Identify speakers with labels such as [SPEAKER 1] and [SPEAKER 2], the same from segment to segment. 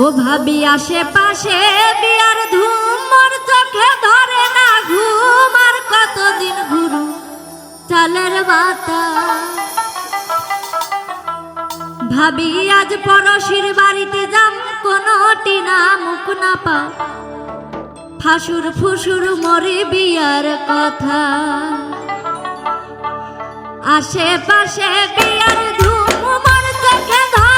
[SPEAKER 1] ও ভাবি, আশেপাশে বিয়ার ধুম মোর চোখে ধরে না ঘুম। আর কতদিন ঘুরু চালের বাতা ভাবি, আজ পরশির বাড়িতে যাম কোনটি না মুখ না পাও। ফাসুর ফুসুর মরে বিয়ার কথা। আশেপাশে বিয়ার ধুম চোখে ধরে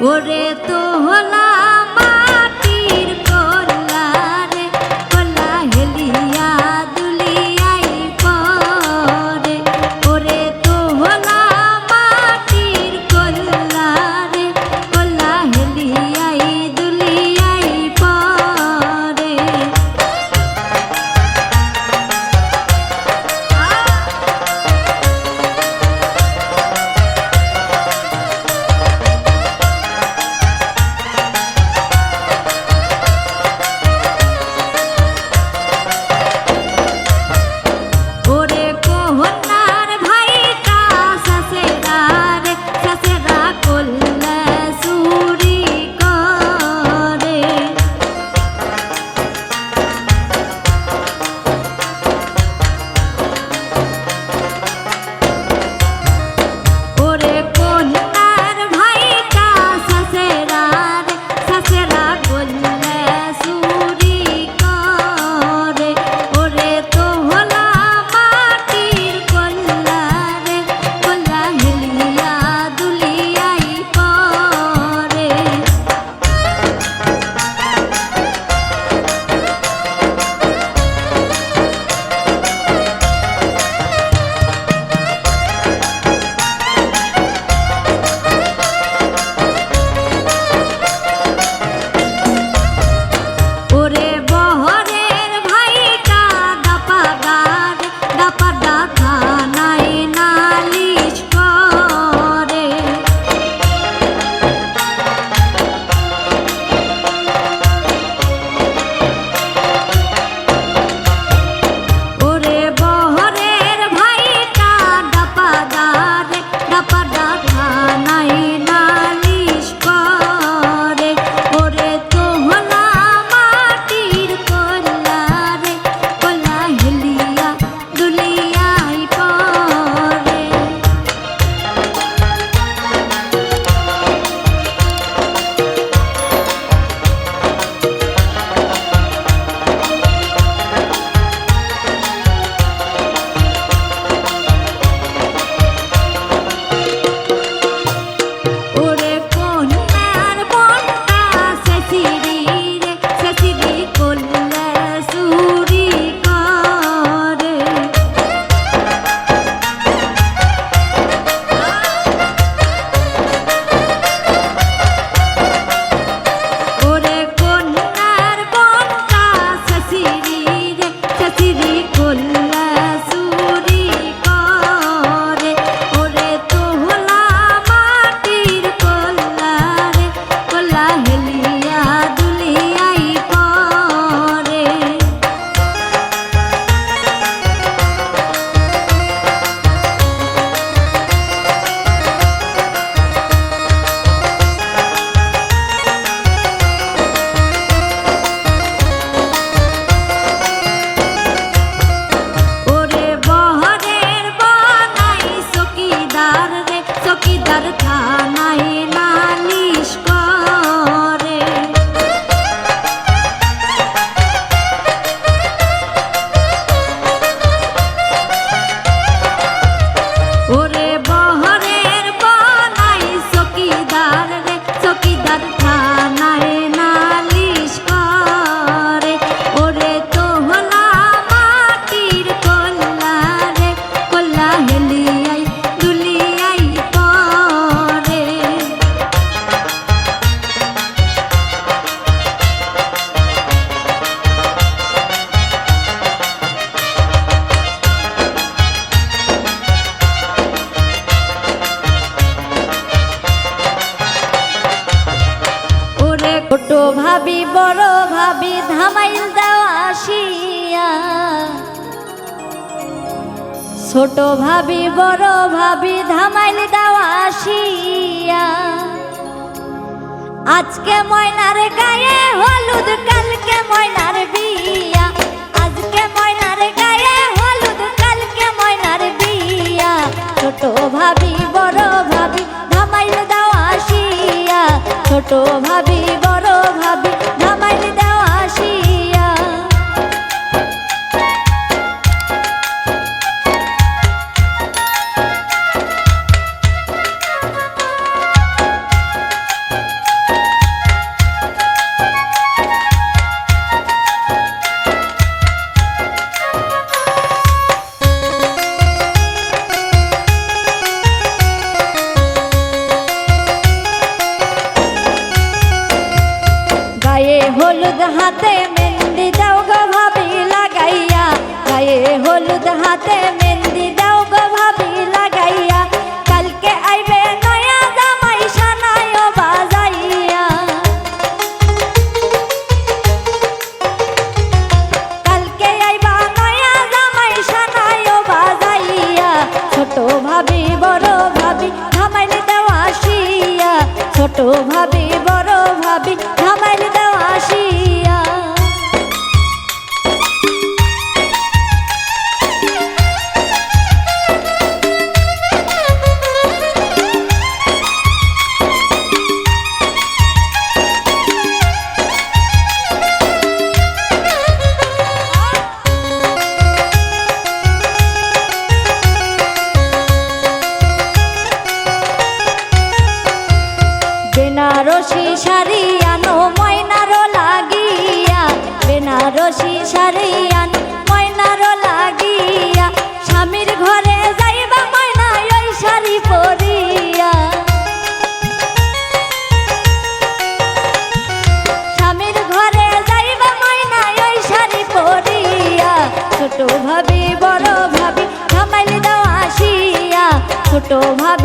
[SPEAKER 1] ওরে তো হলা كل سوء ছোট ভাবি, বড় ভাবি, ধামাইল দেওয়া আসিয়া। আজকে ময়নার গায়ে হলুদ, কালকে ময়নার বিয়া। আজকে ময়নার গায়ে হলুদ, কালকে ময়নার বিয়া। ছোট ভাবি, বড় ভাবি, ধামাইল দেওয়া আসিয়া। ছোট ভাবি, বড় ভাবি তো ভাব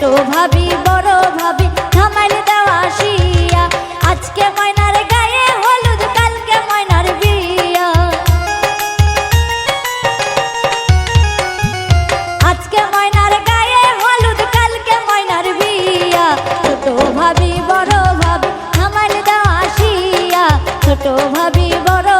[SPEAKER 1] ছোট ভাবি, বড় ভাবি থামাইল দেওয়া শিয়া। আজকে ময়নার গায়ে হলুদ, কালকে ময়নার বিয়া। আজকে ময়নার গায়ে হলুদ, কালকে ময়নার বিয়া। ছোট ভাবি, বড় ভাবি থামাইল দেওয়া শিয়া। ছোট ভাবি, বড়